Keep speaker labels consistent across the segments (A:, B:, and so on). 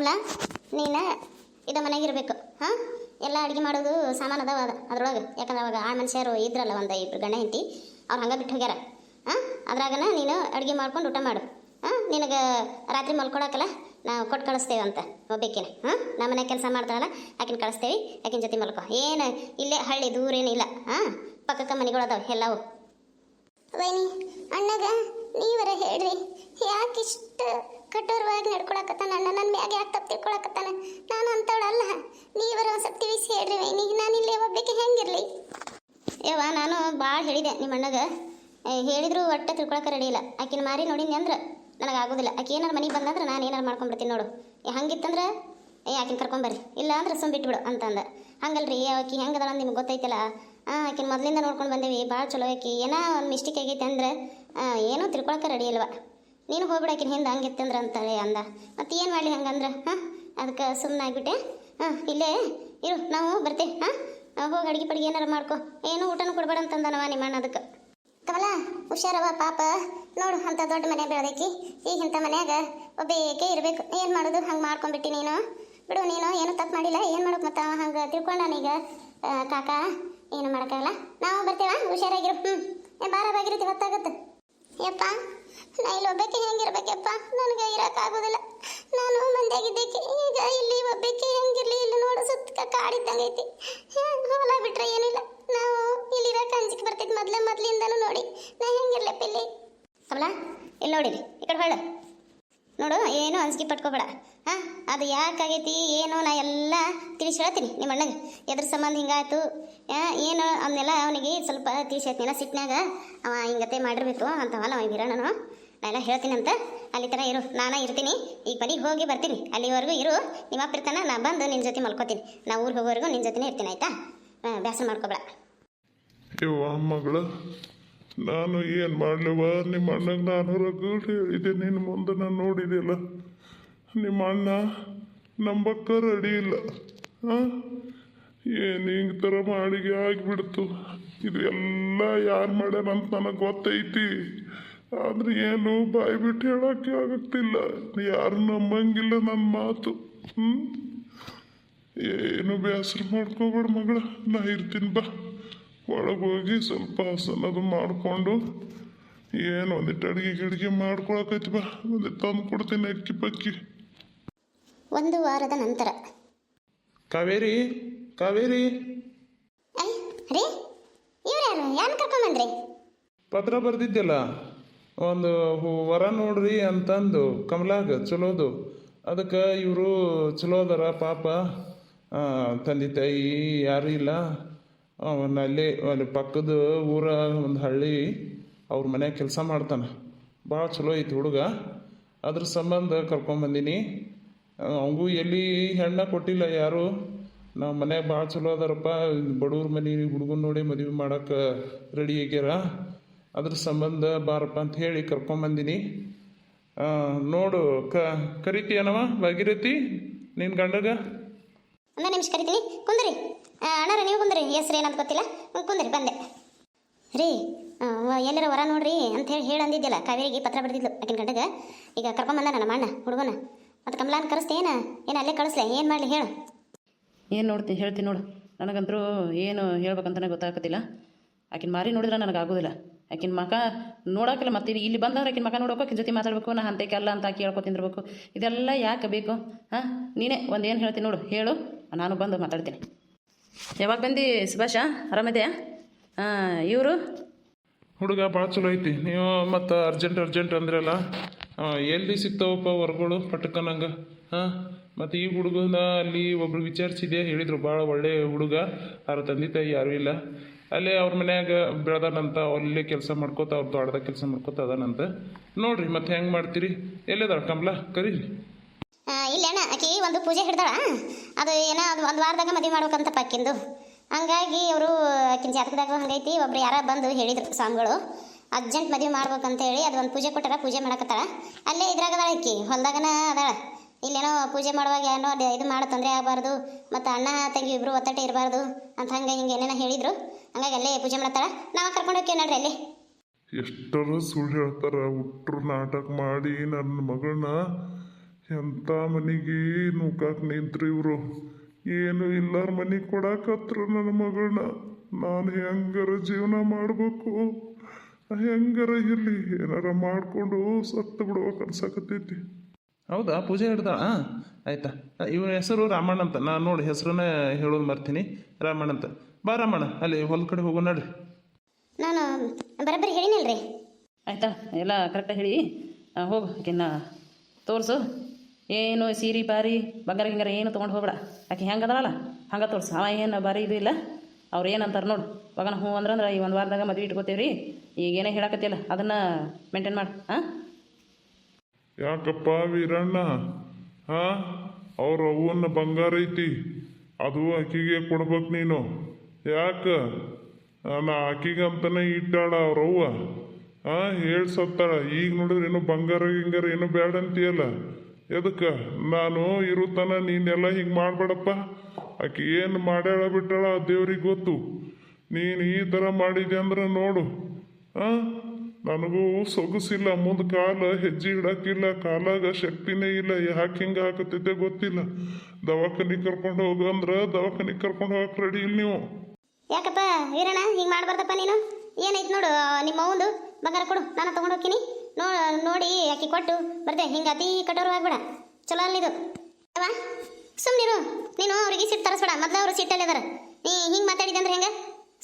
A: ಕಮಲ ನೀನು ಇದ ಮನೆಗೆ ಇರಬೇಕು ಹಾಂ? ಎಲ್ಲ ಅಡುಗೆ ಮಾಡೋದು ಸಾಮಾನು ಅದಾವ ಅದ ಅದ್ರೊಳಗೆ. ಯಾಕಂದ್ರೆ ಅವಾಗ ಆ ಮನುಷ್ಯರು ಇದ್ರಲ್ಲ ಒಂದು ಇಬ್ಬರು ಗಂಡ ಹೆಂಡತಿ, ಅವ್ರು ಹಂಗೆ ಬಿಟ್ಟು ಹೋಗ್ಯಾರ. ಹಾಂ? ಅದ್ರಾಗನ ನೀನು ಅಡುಗೆ ಮಾಡ್ಕೊಂಡು ಊಟ ಮಾಡು. ಹಾಂ? ನಿನಗೆ ರಾತ್ರಿ ಮಲ್ಕೊಳಕಲ್ಲ, ನಾವು ಕೊಟ್ಟು ಕಳಿಸ್ತೇವೆ ಅಂತ ಒಬ್ಬಾಕಿನ. ಹಾಂ? ನಮ್ಮ ಮನೆ ಕೆಲಸ ಮಾಡ್ತಾರಲ್ಲ ಆಕಿನ ಕಳಿಸ್ತೇವೆ, ಆಕಿನ ಜೊತೆ ಮಲ್ಕೊ. ಏನು ಇಲ್ಲೇ ಹಳ್ಳಿ ದೂರೇನಿಲ್ಲ ಹಾಂ? ಪಕ್ಕಕ್ಕೆ ಮನೆಗಳು ಅದಾವೆ ಎಲ್ಲವು. ವೈನಿ, ಅಣ್ಣಗ ನೀವರ ಹೇಳ್ರಿ. ಇಷ್ಟು ಕಠೋರವಾಗಿ ನಡ್ಕೊಳಕತ್ತಾನ? ಅಣ್ಣ ನನ್ನ ಮ್ಯಾಗ ಯಾಕೆ ತಪ್ಪು ತಿಳ್ಕೊಳಕತ್ತಾನ? ನಾನು ಅಂತವಳಲ್ಲ. ನೀವರ ಒಂದು ಸ್ವಲ್ಪ ತಿಳಿಸಿ ಹೇಳ್ರಿ ವೈನಿ. ನಾನು ಇಲ್ಲಿ ಒಬ್ಬಕ್ಕೆ ಹೆಂಗಿರಲಿ? ಯವ್ವ, ನಾನು ಭಾಳ ಹೇಳಿದೆ ನಿಮ್ಮ ಅಣ್ಣಗ. ಹೇಳಿದ್ರು ಒಟ್ಟು ತಿಳ್ಕೊಳಕ್ಕೆ ರೆಡಿ ಇಲ್ಲ. ಆಕಿನ ಮಾರಿ ನೋಡಿನಿ ಅಂದ್ರೆ ನನಗೆ ಆಗೋದಿಲ್ಲ. ಆಕೆ ಏನಾರು ಮನೆಗೆ ಬಂದಂದ್ರೆ ನಾನು ಏನಾರು ಮಾಡ್ಕೊಂಡ್ಬಿಡ್ತೀನಿ ನೋಡು. ಹಂಗಿತ್ತಂದ್ರೆ ಏ, ಆಕಿನ ಕರ್ಕೊಂಬರ್ರಿ ಇಲ್ಲ ಅಂದ್ರೆ ಸುಮ್ ಬಿಟ್ಬಿಡು ಅಂತಂದ. ಹಂಗಲ್ರಿ ಆಕಿ ಹೆಂಗದಾಳ ಅಂತ ನಿಮ್ಗೆ ಗೊತ್ತೈತಲ್ಲ? ಆಕಿನ ಮೊದಲಿಂದ ನೋಡ್ಕೊಂಡು ಬಂದೀವಿ. ಭಾಳ ಚಲೋ ಆಕಿ. ಏನೋ ಒಂದು ಮಿಸ್ಟೇಕ್ ಆಗೈತೆ ಅಂದ್ರೆ ಏನೂ ತಿಳ್ಕೊಳಕ್ಕೆ ರೆಡಿ ಇಲ್ವ? ನೀನು ಹೋಗ್ಬಿಡಾಕಿನ ಹಿಂದೆ ಹಿಂದೆ ಹಂಗಿತ್ತಂದ್ರೆ ಅಂತಾಳೆ ಅಂದ. ಮತ್ತೆ ಏನು ಮಾಡಲಿ ಹಂಗಂದ್ರೆ? ಹಾಂ? ಅದಕ್ಕೆ ಸುಮ್ಮನೆ ಆಗಿಬಿಟ್ಟೆ. ಹಾಂ, ಇಲ್ಲೇ ಇರು, ನಾವು ಬರ್ತೇವೆ ಹಾಂ? ಹೋಗಿ ಅಡುಗೆ ಪಡಿಗೆ ಏನಾರು ಮಾಡ್ಕೊ. ಏನು ಊಟನೂ ಕೊಡ್ಬೇಡ ಅಂತಂದನವ ನಿಮ್ಮ ಅಣ್ಣ ಅದಕ್ಕೆ. ಕಮಲ, ಹುಷಾರವ, ಪಾಪ. ನೋಡು, ಅಂತ ದೊಡ್ಡ ಮನೆ ಬೆಳೆದೈತಿ. ಈಗ ಇಂಥ ಮನ್ಯಾಗ ಒಬ್ಬೇಕೆ ಇರಬೇಕು. ಏನು ಮಾಡೋದು? ಹಂಗೆ ಮಾಡ್ಕೊಂಡ್ಬಿಟ್ಟಿ ನೀನು. ಬಿಡು, ನೀನು ಏನು ತಪ್ಪು ಮಾಡಿಲ್ಲ. ಏನು ಮಾಡೋಕೆ ಮತ್ತೆ ಹಂಗೆ ತಿಳ್ಕೊಂಡಾನೀಗ ನಾನೀಗ ಕಾಕ, ಏನು ಮಾಡೋಕ್ಕಾಗಲ್ಲ. ನಾವು ಬರ್ತೇವಾ? ಹುಷಾರಾಗಿರು. ಹ್ಞೂ ಬಾರ ಬಾಗಿರುತ್ತೆ ಗೊತ್ತಾಗುತ್ತೆ ಯಪ್ಪ, ನಾ ಇಲ್ಲಿ ಒಬ್ಬಕ್ಕೆ ಹೆಂಗಿರ್ಬೇಕಪ್ಪ? ನನಗೆ ಇರೋಕ್ಕಾಗೋದಿಲ್ಲ. ನಾನು ಮಂದ್ಯಾಗಿದ್ದಕ್ಕೆ ಈಗ ಇಲ್ಲಿ ಒಬ್ಬಕ್ಕೆ ಹೆಂಗಿರಲಿ, ಇಲ್ಲಿ ನೋಡು ಸುತ್ತ ಕಾಡಿದ್ದಂಗೈತಿ ಹೊಲ ಬಿಟ್ರೆ ಏನಿಲ್ಲ. ನಾವು ಇಲ್ಲಿ ಇರೋಕೆ ಅಂಜಿಕೆ ಬರ್ತೈತಿ ಮೊದಲೇ ಮೊದ್ಲಿಂದನೂ ನೋಡಿ. ನಾ ಹೆಂಗಿರ್ಲಪ್ಪ ಇಲ್ಲಿ ಕಮಲ ಇಲ್ಲಿ ನೋಡಿರಿ ಈ ಕಡೆ ಹೊಳ್ಳ. ನೋಡು, ಏನು ಅಂಜಿಕೆ ಪಟ್ಕೋಬೇಡ. ಅದು ಯಾಕಾಗೈತಿ, ಏನು, ನಾ ಎಲ್ಲ ತಿಳಿಸಿ ಹೇಳ್ತೀನಿ ನಿಮ್ಮ ಅಣ್ಣಗೆ. ಎದ್ರ ಸಂಬಂಧ ಹಿಂಗಾಯ್ತು. ಏನು, ಅವನ್ನೆಲ್ಲ ಅವನಿಗೆ ಸ್ವಲ್ಪ ತಿಳಿಸಿ ಹೇಳ್ತೀನಿ. ಸಿಟ್ನಾಗ ಅವ ಹಿಂಗತೆ ಮಾಡಿರ್ಬೇಕು ಅಂತವಲ್ಲ ಅವ ವೀರಣ್ಣನು. ನಾ ಎಲ್ಲ ಹೇಳ್ತೀನಿ ಅಂತ. ಅಲ್ಲಿ ಥರ ಇರು. ನಾನೇ ಇರ್ತೀನಿ. ಈಗ ಮನೆಗೆ ಹೋಗಿ ಬರ್ತೀನಿ. ಅಲ್ಲಿವರೆಗೂ ಇರು. ನಿಮ್ಮ ಅಪ್ಪ ನಾನು ನಾ ಬಂದು ನಿನ್ನ ಜೊತೆ ಮಲ್ಕೋತೀನಿ. ನಾ ಊರಿಗೆ ಹೋಗೋವರೆಗೂ ನಿನ್ನ ಜೊತೆನೇ ಇರ್ತೀನಿ, ಆಯಿತಾ? ಬೇಸರ ಮಾಡ್ಕೋಬೇಡ.
B: ಯವ್ವ ಮಗಳ ನಾನು ಏನು ಮಾಡಲಿವ ನಿಮ್ಮ ಅಣ್ಣಗೆ ನಾನು ಹೇಳಿದೆ ನಿನ್ನ ಮುಂದೆ ನಾನು ನೋಡಿದೆಲ್ಲ ನಿಮ್ಮ ಅಣ್ಣ ನಂಬಕ್ಕ ರೆಡಿ ಇಲ್ಲ. ಏನು ಹಿಂಗೆ ಥರ ಮಾಡಿಗೆ ಆಗಿಬಿಡ್ತು? ಇದು ಎಲ್ಲ ಯಾರು ಮಾಡ್ಯಾರಂತ ನನಗೆ ಗೊತ್ತೈತಿ. ಆದ್ರೆ ಏನು ಬಾಯಿ ಬಿಟ್ಟು ಹೇಳೋಕ್ಕೆ ಆಗುತ್ತಿಲ್ಲ. ಯಾರು ನಂಬಂಗಿಲ್ಲ ನನ್ನ ಮಾತು. ಏನು ಬೇಸರ ಮಾಡ್ಕೋಬೇಡ ಮಗಳ. ನಾ ಇರ್ತೀನಿ ಬಾ. ಒಳಗೆ ಸ್ವಲ್ಪ ಹಸನದು ಮಾಡಿಕೊಂಡು ಏನು ಒಂದಿಟ್ಟು ಅಡುಗೆ ಗಿಡಿಗೆ ಮಾಡ್ಕೊಳಕೈತಿ ಬಾ. ಒಂದಿಟ್ಟು ತಂದು ಕೊಡ್ತೀನಿ ಅಕ್ಕಿ ಪಕ್ಕಿ.
A: ಒಂದು ವಾರದ ನಂತರ.
C: ಕಾವೇರಿ ಕಾವೇರಿ.
A: ಐ ರೀ? ಇವ್ರು ಯಾರು? ಯಾರು ಕರ್ಕೊಂಬಂದ್ರಿ
C: ಪತ್ರ ಬರ್ದಿದ್ಯಲ್ಲ ಒಂದು ಹು- ವರ ನೋಡ್ರಿ ಅಂತಂದು ಕಮಲಾಗ ಚಲೋದು. ಅದಕ್ಕೆ ಇವರು ಚಲೋ ಅದರ ಪಾಪ. ಆ, ತಂದೆ ತಾಯಿ ಯಾರೂ ಇಲ್ಲ. ಅವನ ಅಲ್ಲಿ ಅಲ್ಲಿ ಪಕ್ಕದ ಊರ ಒಂದು ಹಳ್ಳಿ ಅವ್ರ ಮನ್ಯಾಗ ಕೆಲಸ ಮಾಡ್ತಾನೆ. ಭಾಳ ಚಲೋ ಐತಿ ಹುಡುಗ. ಅದ್ರ ಸಂಬಂಧ ಕರ್ಕೊಂಬಂದಿನಿ ಅವಂಗೂ ಎಲ್ಲಿ ಹೆಣ್ಣ ಕೊಟ್ಟಿಲ್ಲ ಯಾರು? ನಾವು ಮನೆ ಭಾಳ ಚಲೋ ಅದಾರಪ್ಪ. ಬಡವ್ರ ಮನೆ ಹುಡುಗನ ನೋಡಿ ಮದುವೆ ಮಾಡೋಕೆ ರೆಡಿ ಆಗ್ಯಾರ. ಅದ್ರ ಸಂಬಂಧ ಬಾರಪ್ಪ ಅಂತ ಹೇಳಿ ಕರ್ಕೊಂಬಂದಿನಿ ನೋಡು, ಕ ಕರಿತೀಯನವ ಭಾಗಿರತಿ ನಿನ್ನ ಗಂಡಗ?
A: ಒಂದು ನಿಮಿಷ ಕರಿತೀನಿ. ಕುಂದ್ರಿ. ಅಣ್ಣರ ನೀವು ಕುಂದ್ರಿ. ಹೆಸ್ರು ಏನಂತ ಗೊತ್ತಿಲ್ಲ. ಕುಂದ್ರಿ, ಬಂದೆ. ರೀ ಎಲ್ಲರ ವರ ನೋಡ್ರಿ ಅಂತ ಹೇಳಿ ಹೇಳಿ ಅಂದಿದ್ಯಲ್ಲ ಕಾವೇರಿಗೆ ಪತ್ರ ಬರೆದಿದ್ಲು ಆಕಿನ ಗಂಡಗ. ಈಗ ಕರ್ಕೊಂಬಂದ ನನ್ನ ಅಣ್ಣ, ಹುಡುಗನ. ಮತ್ತು ಕಮಲಾನ್ ಕರೆಸ್ತೇನ ಏನು? ಅಲ್ಲೇ ಕಳಿಸ್ಲೆ? ಏನು ಮಾಡಲಿ ಹೇಳು.
D: ಏನು ನೋಡ್ತೀನಿ ಹೇಳ್ತೀನಿ ನೋಡು. ನನಗಂತರೂ ಏನು ಹೇಳ್ಬೇಕಂತಲೇ ಗೊತ್ತಾಗತ್ತಿಲ್ಲ ಆಕಿನ ಮಾರಿ ನೋಡಿದ್ರೆ ನನಗೆ ಆಗೋದಿಲ್ಲ ಆಕಿನ ಮಕ ನೋಡೋಕಿಲ್ಲ ಮತ್ತೆ ಇಲ್ಲಿ ಬಂದಂದ್ರೆ ಆಕಿನ ಮಕ ನೋಡೋಕೆ ಆಕಿನ ಜೊತೆ ಮಾತಾಡಬೇಕು ನಾ ಅಂತೇಕೆ ಅಲ್ಲ ಅಂತ ಆಕಿ ಹೇಳ್ಕೊತಿರ್ಬೇಕು ಇದೆಲ್ಲ ಯಾಕೆ ಬೇಕು? ಹಾಂ? ನೀನೇ ಒಂದು ಏನು ಹೇಳ್ತೀನಿ ನೋಡು. ಹೇಳು. ನಾನು ಬಂದು ಮಾತಾಡ್ತೀನಿ. ಯಾವಾಗ ಬಂದು ಸುಭಾಷ? ಆರಾಮಿದೆಯಾ? ಹಾಂ ಇವರು?
C: ಹುಡುಗ ಭಾಳ ಚಲೋ ಐತಿ. ನೀವು ಮತ್ತು ಅರ್ಜೆಂಟ್ ಅರ್ಜೆಂಟ್ ಅಂದ್ರಲ್ಲ ಎಲ್ಲಿ ಸಿಗ್ತಾವಪ್ಪ ವರ್ಗಳು ಪಟಕನಂಗೆ ಹಾಂ ಮತ್ತು ಈ ಹುಡುಗನ ಅಲ್ಲಿ ಒಬ್ರು ವಿಚಾರಿಸಿದೆ ಹೇಳಿದರು ಭಾಳ ಒಳ್ಳೆಯ ಹುಡುಗ, ಅವ್ರ ತಂದೆ ತಾಯಿ ಯಾರೂ ಇಲ್ಲ. ಅಲ್ಲೇ ಅವ್ರ ಮನ್ಯಾಗ ಬೆಳೆದಾನಂತ ಅಲ್ಲೇ ಕೆಲಸ ಮಾಡ್ಕೋತ, ಅವ್ರ ದೊಡ್ಡದಾಗ ಕೆಲಸ ಮಾಡ್ಕೋತ ಅದಾನಂತ. ನೋಡ್ರಿ ಮತ್ತೆ ಹೆಂಗೆ ಮಾಡ್ತೀರಿ? ಎಲ್ಲಿದಾಳ ಕಮಲ ಕರೀರಿ.
A: ಇಲ್ಲ ಅಣ್ಣ, ಆಕಿ ಒಂದು ಪೂಜೆ ಹಿಡ್ದಾಳ. ಅದು ಏನೋ ಅದು ಒಂದು ವಾರದಾಗ ಮದುವೆ ಮಾಡ್ಬೇಕಂತ ಪಕ್ಕಿಂದು ಹಂಗಾಗಿ ಅವರು ಆಕಿನ ಜಾತಕದಾಗ ಹಂಗೈತಿ, ಒಬ್ರು ಯಾರ ಬಂದು ಹೇಳಿದ್ರು ಸ್ವಾಮಿಗಳು. ಅರ್ಜೆಂಟ್ ಮದುವೆ ಮಾಡ್ಬೇಕಂತ ಹೇಳಿ ಅದು ಒಂದು ಪೂಜೆ ಕೊಟ್ಟಾರ, ಪೂಜೆ ಮಾಡಕತ್ತಾಳ. ಅಲ್ಲೇ ಇದ್ರಾಗ ಅದಾಳ ಆಕಿ, ಹೊಲ್ದಾಗನ ಅದಾಳ. ಇಲ್ಲೇನೋ ಪೂಜೆ ಮಾಡುವಾಗ ಏನೋ ಇದು ಮಾಡ ತೊಂದರೆ ಆಗಬಾರ್ದು, ಮತ್ತು ಅಣ್ಣ ತಂಗಿ ಇಬ್ಬರು ಒತ್ತಟೆ ಇರಬಾರ್ದು ಅಂತ ಹಂಗೆ ಹಿಂಗೆ ಏನೇನೋ ಹೇಳಿದರು. ಹಂಗಾಗಿ ಅಲ್ಲೇ ಪೂಜೆ ಮಾಡ್ತಾಳ ನಾವು ಕರ್ಕೊಂಡು ಹೋಗ್ತೀವಿ ನೋಡ್ರಿ ಅಲ್ಲಿ.
B: ಎಷ್ಟರ ಸುಳ್ಳು ಹೇಳ್ತಾರ, ಹುಟ್ರು ನಾಟಕ ಮಾಡಿ ನನ್ನ ಮಗಳನ್ನ ಎಂಥ ಮನೆಗೆ ನೂಕಾಕ್ ನಿಂತ್ರಿ ಇವರು. ಏನು ಇಲ್ಲಾರ ಮನೆಗೆ ಕೊಡಾಕತ್ರ ನನ್ನ ಮಗಳನ್ನ. ನಾನು ಹೆಂಗಾರ ಜೀವನ ಮಾಡಬೇಕು? ಹೆಂಗಾರ ಇಲ್ಲಿ? ಏನಾರ ಮಾಡಿಕೊಂಡು ಸತ್ತು ಬಿಡ್ಬೇಕು ಅನ್ಸಕತ್ತೈತಿ
C: ಹೌದಾ? ಪೂಜೆ ಹಿಡ್ದಾಳ ಆಯ್ತಾ. ಇವನ ಹೆಸರು ರಾಮಣ್ಣ ಅಂತ. ನಾನು ನೋಡಿ ಹೆಸರನ್ನ ಹೇಳೋದು ಮರ್ತೀನಿ. ರಾಮಣ್ಣ ಅಂತ. ಬಾ ರಾಮಣ್ಣ ಅಲ್ಲಿ ಹೊಲ ಕಡೆ ಹೋಗೋ ನಡ್ರಿ
A: ನಾನು ಬರಬ್ಬರಿ ಹೇಳಿನಲ್ರಿ.
D: ಆಯ್ತಾ ಎಲ್ಲ ಕರೆಕ್ಟಾಗಿ ಹೇಳಿ. ಹೋಗು ಆಕಿನ್ನ ತೋರಿಸು. ಏನು ಸೀರೆ ಬಾರಿ ಬಂಗಾರ ಗಿಂಗಾರ ಏನು ತೊಗೊಂಡು ಹೋಗ್ಬೇಡ. ಆಕೆ ಹೆಂಗೆ ಅದಳಲ್ಲ ಹಂಗೆ ತೋರಿಸು. ಅವ ಏನು ಬಾರಿ ಇದು ಇಲ್ಲ. ಅವ್ರು ಏನಂತಾರೆ ನೋಡು, ಮಗನ ಹ್ಞೂ ಅಂದ್ರೆ ಅಂದ್ರೆ ಈ ಒಂದು ವಾರದಾಗ ಮದುವೆ ಇಟ್ಕೋತೀವಿ ರೀ ಈಗ ಏನೇ ಹೇಳಕತ್ತಿಲ್ಲ, ಅದನ್ನು ಮೇಂಟೈನ್ ಮಾಡಿ ಹಾಂ
B: ಯಾಕಪ್ಪ ವೀರಣ್ಣ? ಹಾಂ ಅವ್ರ ಅವ್ವನ್ನ ಬಂಗಾರ ಐತಿ, ಅದು ಆಕಿಗೆ ಕೊಡ್ಬೇಕು ನೀನು. ಯಾಕ? ನಾ ಆಕಿಗೆ ಅಂತಾನೆ ಇಟ್ಟಾಳ ಅವ್ರ ಅವ್ವ ಹಾಂ ಹೇಳಿ ಸತ್ತಾಳ, ಈಗ ನೋಡಿದ್ರೆ ಏನು ಬಂಗಾರ ಗಿಂಗಾರ ಏನು ಬೇಡ ಅಂತೀಯಲ್ಲ ಎದಕ್ಕೆ? ನಾನು ಇರುತ್ತಾನ ನೀನೆಲ್ಲ ಹಿಂಗೆ ಮಾಡಬೇಡಪ್ಪ. ಆಕಿ ಏನು ಮಾಡ್ಯಾಳ ಬಿಟ್ಟಾಳ ದೇವ್ರಿಗೆ ಗೊತ್ತು. ನೀನು ಈ ಥರ ಮಾಡಿದೆ ಅಂದ್ರೆ ನೋಡು. ಆ? ನನಗೂ ಸೊಗಸಿಲ್ಲ, ಮುಂದೆ ಕಾಲ ಹೆಜ್ಜೆ ಇಡಕ್ಕಿಲ್ಲ, ಕಾಲಾಗ ಶಕ್ತಿನೇ ಇಲ್ಲ, ಯಾಕೆ ಹಿಂಗೆ ಹಾಕುತ್ತಿದ್ದೆ ಗೊತ್ತಿಲ್ಲ. ದವಾಖಾನೆ ಕರ್ಕೊಂಡು ಹೋಗು ಅಂದ್ರೆ ದವಾಖಾನೆ ಕರ್ಕೊಂಡು ಹೋಗಕ್ಕೆ ರೆಡಿ ಇಲ್ಲ ನೀವು.
A: ಯಾಕಪ್ಪ, ವೀರಣ್ಣ, ಹಿಂಗೆ ಮಾಡಬಾರ್ದಪ್ಪ ನೀನು? ಏನೈತೆ ನೋಡು, ನಿಮ್ಮ ಅವಂದು ಬಂಗಾರ ಕೊಡು, ನಾನು ತೊಗೊಂಡು ಹೋಗ್ತೀನಿ. ನೋ, ನೋಡಿ ಯಾಕೆ ಕೊಟ್ಟು, ಬರ್ದೆ, ಹಿಂಗೆ ಅತಿ ಕಠೋರ ಆಗ್ಬೇಡ ಚಲೋ ಅಲ್ಲಿದು ಅವ ಸುಮ್ಮನಿರು ನೀನು ಅವ್ರಿಗೆ ಸಿಟ್ಟು ತರಿಸ್ಬೇಡ. ಮೊದಲು ಅವರು ಸಿಟ್ಟಲ್ಲಿ ಇದಾರೆ. ನೀ ಹಿಂಗೆ ಮಾತಾಡಿದೆ ಅಂದ್ರೆ ಹೆಂಗೆ?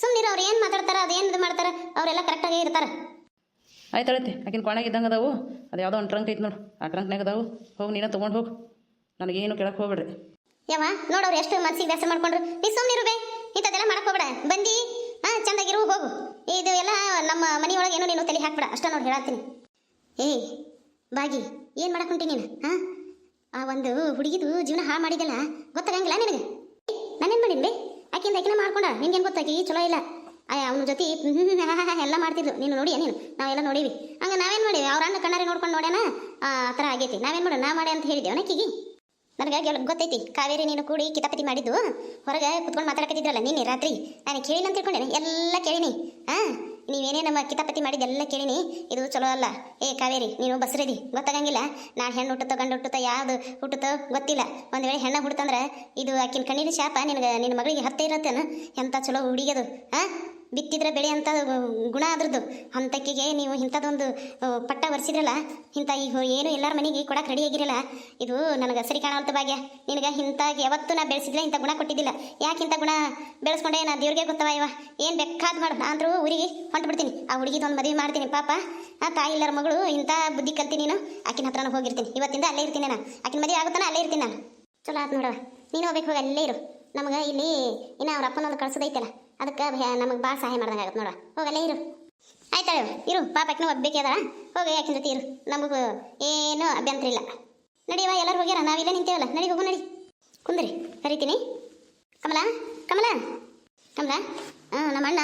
A: ಸುಮ್ಮನಿರು ಅವ್ರು ಏನು ಮಾತಾಡ್ತಾರೆ ಅದು ಏನು ಇದು ಮಾಡ್ತಾರೆ ಅವರೆಲ್ಲ ಕರೆಕ್ಟಾಗೇ ಇರ್ತಾರೆ.
D: ಆಯ್ತು ಅಳತಿ ಆಕಿನ ಕೊಣಾಗ ಇದ್ದಂಗೆ ಅದಾವು. ಅದು ಯಾವುದೋ ಒಂದು ಟ್ರಂಕ್ ಐತೆ ನೋಡು. ಆ ಟ್ರಂಕ್ನಾಗ ಅದಾವು. ಹೋಗಿ ನೀನು ತೊಗೊಂಡು ಹೋಗು. ನನಗೇನು ಕೇಳಕ್ಕೆ ಹೋಗ್ಬೇಡ್ರಿ.
A: ಯವ್ವ ನೋಡವ್ರು ಎಷ್ಟು ಮನಸ್ಸಿಗೆ ಬೇಸರ ಮಾಡ್ಕೊಂಡ್ರು. ನೀ ಸುಮ್ಮನಿರು ಬೇ ಇಂಥದ್ದೆಲ್ಲ ಮಾಡಕ್ಕೆ ಹೋಗ್ಬೇಡ. ಬಂದು ಹಾಂ ಚಂದಾಗಿರು ಹೋಗು. ಇದು ಎಲ್ಲ ನಮ್ಮ ಮನೆಯೊಳಗೆ ಏನೋ ನೀನು ತಲೆ ಹಾಕ್ಬೇಡ. ಅಷ್ಟೇ ನೋಡಿ ಹೇಳ್ತೀನಿ ಏಯ್ ಬಾಗಿ ಏನು ಮಾಡಕ್ಕೆ ಹೊಂಟಿ ನೀನು ಹಾ? ಆ ಒಂದು ಹುಡುಗಿದು ಜೀವನ ಹಾಳು ಮಾಡಿದಲ್ಲ ಗೊತ್ತಾಗಂಗಿಲ್ಲ ನಿನಗೆ? ನಾನೇನು ಮಾಡಿನಿ ಬೇ? ಆಕಿಂದ ಆಕಿನ ಮಾಡ್ಕೊಂಡ? ಏನು ಗೊತ್ತಾಕಿ? ಚಲೋ ಇಲ್ಲ. ಅಯ್ಯ ಅವನ ಜೊತೆ ಎಲ್ಲ ಮಾಡ್ತಿದ್ಲು. ನೀನು ನೋಡಿ ನೀನು? ನಾವೆಲ್ಲ ನೋಡೀವಿ. ಹಂಗೆ ನಾವೇನು ಮಾಡೀವಿ ಅವ್ರ ಅಣ್ಣ ಕಣ್ಣಾರೆ ನೋಡ್ಕೊಂಡು ನೋಡ್ಯಾನ? ಆ ಥರ ಆಗೈತಿ. ನಾವೇನು ಮಾಡೋಣ ನಾ ಮಾಡಿ ಅಂತ ಹೇಳಿದ್ದೇವೆ ಆಕಿಗೆ ನನಗೆ ಗೊತ್ತೈತಿ. ಕಾವೇರಿ ನೀನು ಕೂಡಿ ಕಿತಾಪತಿ ಮಾಡಿದ್ದು. ಹೊರಗೆ ಕುತ್ಕೊಂಡು ಮಾತಾಡಕತ್ತಿದ್ರಲ್ಲ ನಿನ್ನೆ ರಾತ್ರಿ? ನಾನು ಕೇಳಿಲ್ಲ ಅಂತ ತಿಳ್ಕೊಂಡೇನೆ. ಎಲ್ಲ ಕೇಳಿನಿ. ಹಾ ನೀವೇನೇ ನಮ್ಮ ಕಿತಾಪತಿ ಮಾಡಿದ್ದೆಲ್ಲ ಕೇಳಿನಿ, ಇದು ಚಲೋ ಅಲ್ಲ. ಏ, ಕಾವೇರಿ, ನೀನು ಬಸ್ರದಿ, ಗೊತ್ತಾಗಂಗಿಲ್ಲ. ನಾನು ಹೆಣ್ಣು ಹುಟ್ಟುತ್ತೋ, ಗಂಡು ಹುಟ್ಟುತ್ತೋ, ಯಾವುದು ಹುಟ್ಟುತ್ತೋ ಗೊತ್ತಿಲ್ಲ. ಒಂದು ವೇಳೆ ಹೆಣ್ಣ ಹುಡ್ತಂದ್ರೆ ಇದು ಆಕಿನ ಕಣ್ಣಿನ ಶಾಪ, ನಿನಗೆ ನಿನ್ನ ಮಗಳಿಗೆ ಹತ್ತೆ ಇರತ್ತೇನು? ಎಂಥ ಚಲೋ ಹುಡುಗಿಯದು ಹಾ ಬಿತ್ತಿದ್ರೆ ಬೆಳೆ ಅಂತ ಗುಣ ಅದ್ರದ್ದು ಅಂತಕ್ಕಿಗೆ ನೀವು ಇಂಥದ್ದೊಂದು ಪಟ್ಟ ಒರೆಸಿದ್ರಲ್ಲ, ಇಂಥ ಈಗ ಏನು ಎಲ್ಲರ ಮನೆಗೆ ಕೊಡಕ್ಕೆ ರೆಡಿ ಆಗಿರಲ್ಲ, ಇದು ನನಗೆ ಸರಿ ಕಾಣುವಂಥ ಭಾಗ್ಯ. ನಿನಗೆ ಇಂಥ ಯಾವತ್ತು ನಾ ಬೆಳೆಸಿದ್ರೆ ಇಂಥ ಗುಣ ಕೊಟ್ಟಿದ್ದಿಲ್ಲ. ಯಾಕೆ ಇಂಥ ಗುಣ ಬೆಳೆಸ್ಕೊಂಡೆ, ನಾ ದೇವ್ರಿಗೆ ಗೊತ್ತವ ಇವ. ಏನು ಬೇಕಾದ ಮಾಡು. ಅಂದ್ರೂ ಊರಿಗೆ ಹೊಂಟು ಬಿಡ್ತೀನಿ ಆ ಹುಡುಗಿದೊಂದು ಮದುವೆ ಮಾಡ್ತೀನಿ, ಪಾಪ. ಆ ತಾಯಿ ಇಲ್ಲರ ಮಗಳು, ಇಂಥ ಬುದ್ಧಿ ಕಲ್ತಿ ನೀನು, ಆಕಿನ ಹತ್ರನ ಹೋಗಿರ್ತೀನಿ. ಇವತ್ತಿಂದ ಅಲ್ಲೇ ಇರ್ತೀನಿ ನಾನು. ಆಕಿನ ಮದುವೆ ಆಗುತ್ತಾನ ಅಲ್ಲೇ ಇರ್ತೀನಿ ನಾನು. ಚಲೋ ಆತ್ ನೋಡವ ನೀನು ಹೋಗ್ಬೇಕು, ಹೋಗಿ ಅಲ್ಲೇ ಇರು. ನಮಗೆ ಇಲ್ಲಿ, ಇನ್ನು ಅವ್ರ ಅಪ್ಪನೊಂದು ಕಳ್ಸೋದೈತಲ್ಲ. ಅದಕ್ಕೆ ನಮಗೆ ಭಾಳ ಸಹಾಯ ಮಾಡ್ದಂಗೆ ಆಗುತ್ತೆ ನೋಡ, ಹೋಗಲ್ಲ ಇರು. ಆಯ್ತಾಳೆ ಇರು ಪಾಪಕ್ಕೂ ಒಬ್ಬೇಕದ ಹೋಗಿ, ಯಾಕಿನ ಜೊತೆ ಇರು. ನಮಗೂ ಏನೂ ಅಭ್ಯಂತರ ಇಲ್ಲ. ನಡಿಯವ ಎಲ್ಲರೂ ಹೋಗ್ಯಾರ ನಾವಿಲ್ಲೇ ನಿಂತೇವಲ್ಲ, ನಡಿ, ಹೋಗು, ನಡಿ. ಕುಂದ್ರಿ, ಕರಿತೀನಿ. ಕಮಲ ಕಮಲ. ಕಮಲ ಹಾಂ ನಮ್ಮ ಅಣ್ಣ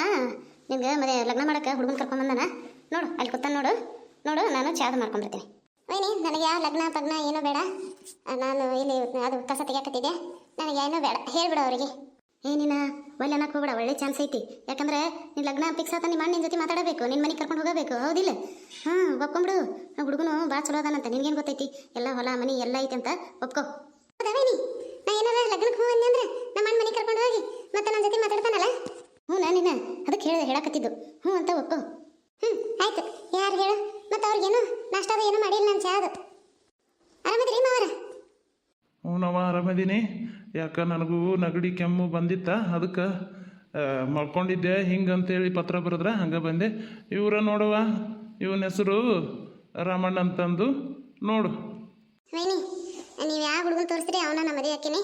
A: ನಿಮ್ಗೆ ಮದುವೆ ಲಗ್ನ ಮಾಡಕ್ಕೆ ಹುಡುಗನ ಕರ್ಕೊಂಬಂದನ ನೋಡು, ಅಲ್ಲಿ ಕೂತಾನೆ ನೋಡು. ನೋಡು, ನಾನು ಚಾದ ಮಾಡ್ಕೊಂಡ್ಬಿಡ್ತೀನಿ. ವೈನಿ, ನನಗೆ ಯಾವ ಲಗ್ನ, ಪಗ್ನ ಏನೂ ಬೇಡ. ನಾನು ಇಲ್ಲಿ ಅದು ಕಸ ತೆಗಿಯಾಕತ್ತಿದ್ದೆ. ನನಗೆ ಏನೂ ಬೇಡ. ಹೇಳ್ಬಿಡು ಅವರಿಗೆ. ಏನಿನ ಒಳ್ಳೆ ಅನ್ನಕ್ಕೆ ಹೋಗ್ಬೇಡ ಒಳ್ಳೆ ಚಾನ್ಸ್ ಐತಿ. ಯಾಕಂದ್ರೆ ನಿನ್ನ ಲಗ್ನ ಫಿಕ್ಸ್ ಆತ ನಿಮ್ಮ ನಿನ್ನ ಜೊತೆ ಮಾತಾಡಬೇಕು ನಿನ್ನ ಮನೆಗೆ ಕರ್ಕೊಂಡು ಹೋಗಬೇಕು ಹೌದಿಲ್ಲ? ಹಾಂ ಒಪ್ಕೊಂಬಿಡು. ಹುಡುಗನು ಭಾಳ ಚಲೋ ಅದಾನಂತ ನಿನ್ಗೇನು ಗೊತ್ತೈತಿ? ಎಲ್ಲ ಹೊಲ ಮನೆ ಎಲ್ಲ ಐತಿ ಅಂತ ಒಪ್ಕೋ. ಹೌದವೇನಿ ನಾ ಏನಾರ ಲಗ್ನಕ್ಕೆ ಹೂ ಅಂದೆ ಅಂದ್ರೆ ನಮ್ಮ ಅಣ್ಣ ಮನೆಗೆ ಕರ್ಕೊಂಡು ಹೋಗಿ ಮತ್ತೆ ನನ್ನ ಜೊತೆ ಮಾತಾಡ್ತಾನಲ್ಲ? ಹ್ಞೂ ನಿನ್ನ ಅದಕ್ಕೆ ಹೇಳಿದೆ ಹೇಳಕತ್ತಿದ್ದು. ಹ್ಞೂ ಅಂತ ಒಪ್ಪು ಹ್ಞೂ ಆಯ್ತು. ಯಾರು ಹೇಳು? ಮತ್ತೆ ಅವ್ರಿಗೇನು ನಾಷ್ಟಾದ ಏನು ಮಾಡಿಲ್ಲ ನಾನು ಚಾ ಆರಾಮದ್ರಿ ಮಾವರ?
C: ಹ್ಞೂ ನಾವು ಆರಾಮದೀನಿ ಯಾಕೆ ನನಗೂ ನಗಡಿ ಕೆಮ್ಮು ಬಂದಿತ್ತ. ಅದಕ್ಕೆ ಮಲ್ಕೊಂಡಿದ್ದೆ. ಹಿಂಗೆ ಅಂತೇಳಿ ಪತ್ರ ಬರೆದ್ರೆ ಹಂಗೆ ಬಂದೆ. ಇವರ ನೋಡುವ ಇವನ ಹೆಸರು ರಾಮಣ್ಣ ಅಂತಂದು ನೋಡು.
A: ನೀವು ಯಾವ ಹುಡುಗನ ತೋರಿಸ್ತೀರಿ ಅವನ ನಮ್ಮ ಮದುವೆ ಹಾಕಿನಿ?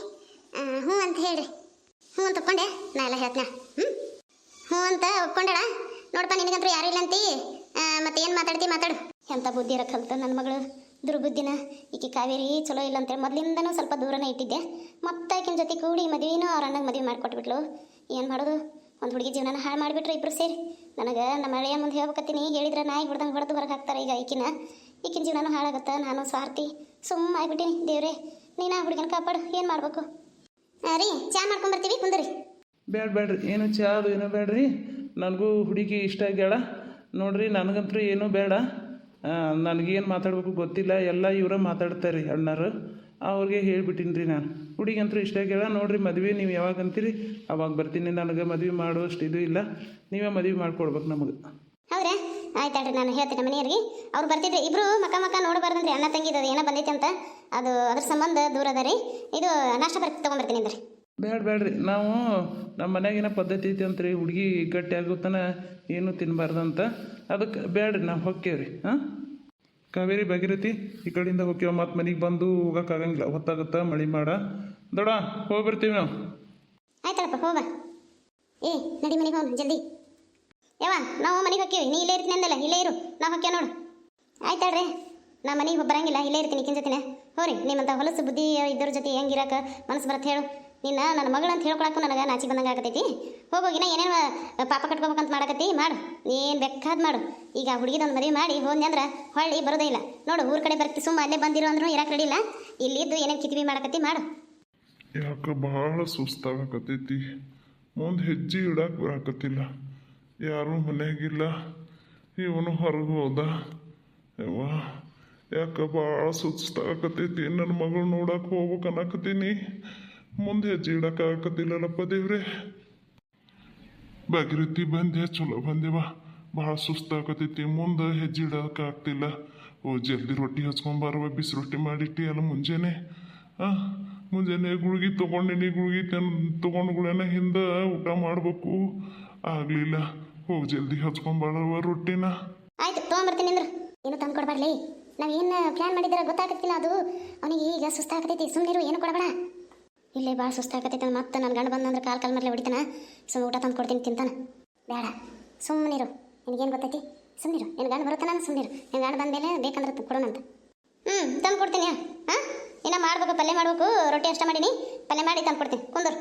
A: ಹ್ಞೂ ಅಂತ ಹೇಳ್ರಿ. ಹ್ಞೂ ಅಂತ ಒಪ್ಕೊಂಡೆ? ನಾ ಎಲ್ಲ ಹೇಳ್ತೀನಿ. ಹ್ಞೂ. ಹ್ಞೂ ಅಂತ ಒಪ್ಕೊಂಡಳ? ನೋಡಪ್ಪ ನಿನಗಂತೂ ಯಾರು ಇಲ್ಲ ಅಂತಿ? ಆ, ಮತ್ತೆ ಏನು ಮಾತಾಡ್ತಿ? ಮಾತಾಡು. ಎಂಥ ಬುದ್ಧಿ ಇರೋ ಕಲ್ತ ನನ್ನ ಮಗಳು? ದುರ್ಬುದ್ಧಿನ ಈಕೆ ಕಾವೇರಿ ಚಲೋ ಇಲ್ಲ ಅಂತೇಳಿ ಮೊದಲಿಂದನೂ ಸ್ವಲ್ಪ ದೂರನೇ ಇಟ್ಟಿದ್ದೆ. ಮತ್ತೆ ಆಕಿನ ಜೊತೆ ಕೂಡಿ ಮದುವೆನೂ ಅವ್ರ ಅಣ್ಣಗೆ ಮದುವೆ ಮಾಡಿಕೊಟ್ಬಿಟ್ಲು. ಏನು ಮಾಡೋದು? ಒಂದು ಹುಡುಗಿ ಜೀವನನ ಹಾಳು ಮಾಡಿಬಿಟ್ರೆ ಇಬ್ಬರು ಸೇರಿ. ನನಗೆ ನಮ್ಮ ಹಳೆಯ ಮುಂದೆ ಹೇಳ್ಬೇಕತ್ತೀನಿ. ಹೇಳಿದ್ರೆ ನಾಯಿ ಹೊಡೆದಂಗೆ ಹೊಡೆದು ಹೊರಗೆ ಹಾಕ್ತಾರೆ ಈಗ ಈಕಿನ. ಈಕಿನ ಜೀವನನೂ ಹಾಳಾಗತ್ತೆ? ನಾನು ಸ್ವಾರ್ಥಿ. ಸುಮ್ಮ ಆಗ್ಬಿಟ್ಟಿನಿ. ದೇವ್ರೆ, ನೀನು ಆ ಹುಡುಗಿನ ಕಾಪಾಡು. ಏನು ಮಾಡಬೇಕು? ರೀ, ಚಾ ಮಾಡ್ಕೊಂಬರ್ತೀವಿ? ಕುಂದ್ರಿ.
C: ಬೇಡ ಬೇಡ್ರಿ ಏನು ಚಾ ಏನೂ ಬೇಡ್ರಿ ನನಗೂ ಹುಡುಗಿ ಇಷ್ಟ ಆಗ್ಯಾಳ. ನೋಡ್ರಿ, ನನಗಂತೂ ಏನೂ ಬೇಡ. ನನಗೇನು ಮಾತಾಡ್ಬೇಕು ಗೊತ್ತಿಲ್ಲ ಎಲ್ಲ ಇವರ ಮಾತಾಡ್ತಾರೆ ಅಣ್ಣರು. ಅವ್ರಿಗೆ ಹೇಳಿಬಿಟ್ಟಿನಿ ರೀ ನಾನು. ಹುಡುಗಂತೂ ಇಷ್ಟ ಕೇಳ ನೋಡ್ರಿ ಮದುವೆ ನೀವು ಯಾವಾಗ ಅಂತೀರಿ ಅವಾಗ ಬರ್ತೀನಿ ನನಗೆ ಮದುವೆ ಮಾಡುವಷ್ಟು ಇದು ಇಲ್ಲ. ನೀವೇ ಮದುವೆ ಮಾಡ್ಕೊಡ್ಬೇಕು ನಮಗೆ.
A: ಆಯ್ತು ಆಯ್ತಾಳ್ರಿ ನಾನು ಹೇಳ್ತೀನಿ ಮನೆಯವ್ರಿಗೆ. ಅವ್ರು ಬರ್ತಿದ್ರೆ ಇಬ್ರು ಮಕ್ಕ ಮಕ್ಕ ನೋಡಬಾರ್ದಂದ್ರಿ ಅಣ್ಣ ತಂಗಿ ಅದು ಏನೋ ಬಂದೈತೆ ಅಂತ. ಅದು ಅದ್ರ ಸಂಬಂಧ ದೂರ ಅದ ರೀ. ಇದು ನಾಷ್ಟ ಬರ್ತಿ ತೊಗೊಂಬರ್ತೀನಿ ಅಂದ್ರಿ.
C: ಬೇಡ ಬೇಡ್ರಿ ನಾವು ನಮ್ಮ ಮನ್ಯಾಗಿನ ಪದ್ಧತಿ ಐತಿ ಅಂತ ರೀ ಹುಡುಗಿ ಗಟ್ಟಿ ಆಗುತ್ತಾನ ಏನು ತಿನ್ನಬಾರ್ದಂತ ಅದಕ್ಕೆ ಬೇಡ್ರಿ ನಾವು ಹೊಕ್ಕೇವ್ರಿ, ಹಾಂ? ಕಾವೇರಿ, ಭಾಗೀರಥಿ, ಈ ಕಡೆಯಿಂದ ಹೋಗ್ಯವ ಮತ್ತು ಮನೆಗೆ ಬಂದು ಹೋಗೋಕ್ಕಾಗಂಗಿಲ್ಲ ಹೊತ್ತಾಗುತ್ತಾ, ಮಳೆ ಮಾಡ. ದೊಡ ಹೋಗಿ ಬರ್ತೀವಿ ನಾವು.
A: ಆಯ್ತಲ್ಲಪ್ಪ, ಹೋಗ ಏ, ನಡಿ ಮನೆಗೆ ಹೋಗ ಜಲ್ದಿ. ಯಾವ ನಾವು ಮನೆಗೆ ಹೋಗ್ತೀವಿ ನೀ ಇಲ್ಲೇ ಇರ್ತೀನಿ ಅಂದಲ್ಲ, ಇಲ್ಲೇ ಇರು, ನಾವು ಹೊಕ್ಕೇವ ನೋಡು. ಆಯ್ತಾಳ್ರಿ ನಾ ಮನೆಗೆ ಬರಂಗಿಲ್ಲ, ಇಲ್ಲೇ ಇರ್ತೀನಿ ಕಿನ್ ಜೊತೆನೆ. ಹೋರಿ, ನಿಮ್ಮಂತ ಹೊಲಸು ಬುದ್ಧಿ ಇದ್ರ ಜೊತೆ ಹೆಂಗಿರಾಕ ಮನಸ್ಸು ಬರತ್ತೆ ಹೇಳು. ನಿನ್ನ ನನ್ನ ಮಗಳು ಅಂತ ಹೇಳ್ಕೊಳಕ್ಕೂ ನನಗೆ ನಾಚಿ ಬಂದಂಗೆ ಆಗತೈತಿ. ಹೋಗೋಗಿನ ಏನೇನು ಪಾಪ ಕಟ್ಕೋಬೇಕಂತ ಮಾಡಕತ್ತಿ ಮಾಡು. ಏನು ಬೇಕಾದ್ ಮಾಡು. ಈಗ ಹುಡುಗಿದೊಂದು ಮದುವೆ ಮಾಡಿ ಹೋದ್ನಿ ಅಂದ್ರೆ ಹೊಳ್ಳಿ ಬರೋದೇ ಇಲ್ಲ. ನೋಡು, ಊರ ಕಡೆ ಬರ್ತಿ, ಸುಮ್ಮ ಅಲ್ಲೇ ಬಂದಿರೋ ಅಂದ್ರೂ ಇರಕ್ಕೆ ರೆಡಿ ಇಲ್ಲ. ಇಲ್ಲಿದ್ದು ಏನೇನು ಕಿತ್ವಿ ಮಾಡಕತ್ತಿ ಮಾಡು.
B: ಯಾಕೆ ಭಾಳ ಸುಸ್ತಾಗಕತ್ತೈತಿ. ಮುಂದೆ ಹೆಜ್ಜೆ ಇಡಕ್ಕೆ ಬರಾಕತ್ತಿಲ್ಲ. ಯಾರೂ ಮನೆಯಾಗಿಲ್ಲ. ಇವನು ಹೊರಗೆ ಹೋದ. ಯವ್ವ, ಯಾಕೆ ಭಾಳ ಸುಸ್ತಾಗಕತ್ತೈತಿ. ನನ್ನ ಮಗಳು ನೋಡಕ್ಕೆ ಹೋಗ್ಬೇಕು ಅನ್ನಕತ್ತೀನಿ. ಮುಂದೆ ಹೆಜ್ಜೆ ಇಡಕ್ಕೆ ದೇವರೇ ಭಾಗೀರಥಿ ಬಂದೆ, ಚಲೋ ಬಂದೆವ. ಭಾಳ ಸುಸ್ತಾಗತೈತಿ ಮುಂದೆ ಹೆಜ್ಜೆ ಇಡೋಕೆ ಆಗ್ತಿಲ್ಲ ಓ, ಜಲ್ದಿ ರೊಟ್ಟಿ ಹಚ್ಕೊಂಬಾರವ ಬಿಸಿ ರೊಟ್ಟಿ ಮಾಡಿಟ್ಟಿ ಅಲ್ಲ ಮುಂಜಾನೆ. ಆ, ಮುಂಜಾನೆ ಗುಳ್ಗಿ ತೊಗೊಂಡಿನಿ, ಗುಳ್ಗಿ ತನ್ ತೊಗೊಂಡುಗಳೇನ ಹಿಂದೆ ಊಟ ಮಾಡಬೇಕು. ಆಗಲಿಲ್ಲ. ಹೋಗಿ ಜಲ್ದಿ ಹಚ್ಕೊಂಬಾರವ ರೊಟ್ಟಿನ.
A: ಆಯ್ತು ತೊಗೊಂಬರ್ತೀನಿ ಅಂದ್ರು ಏನು ತಂದು ನಾವು ಏನು ಪ್ಲಾನ್ ಮಾಡಿದ್ರೆ ಗೊತ್ತಾಗತ್ತಿಲ್ಲ ಅದು. ಅವನಿಗೆ ಈಗ ಸುಸ್ತಾಗತೈತಿ ಸುಮ್ಮನಿರು ಏನು ಕೊಡಬೇಡ. ಇಲ್ಲೇ ಭಾಳ ಸುಸ್ತಾಗತೈತಿ ಅಂದ್ರೆ ಮತ್ತೆ ನನ್ನ ಗಂಡ ಬಂದಂದ್ರೆ ಕಾಲು ಕಾಲು ಮೇಲೆ ಹೊಡಿತಾನ. ಸುಮ್ಮನೆ ಊಟ ತಂದು ಕೊಡ್ತೀನಿ ತಿಂತಾನೆ. ಬೇಡ. ಸುಮ್ಮನಿರು ನಿನಗೇನು ಗೊತ್ತೈತಿ? ಸುಮ್ಮನಿರು ನಿನ್ನ ಗಂಡ ಬರುತ್ತಾನ ಸುಮ್ಮನಿರು ನಿನ್ನ ಗಂಡ ಬಂದಮೇಲೆ ಬೇಕಂದ್ರೆ ಕೊಡೋಣಂತ ಹ್ಞೂ ತಂದು ಕೊಡ್ತೀನಿ, ಹಾಂ? ಇನ್ನೂ ಮಾಡ್ಬೇಕು? ಪಲ್ಯ ಮಾಡ್ಬೇಕು? ರೊಟ್ಟಿ ಅಷ್ಟ ಮಾಡೀನಿ. ಪಲ್ಯ ಮಾಡಿ ತಂದು ಕೊಡ್ತೀನಿ. ಕುಂದರು.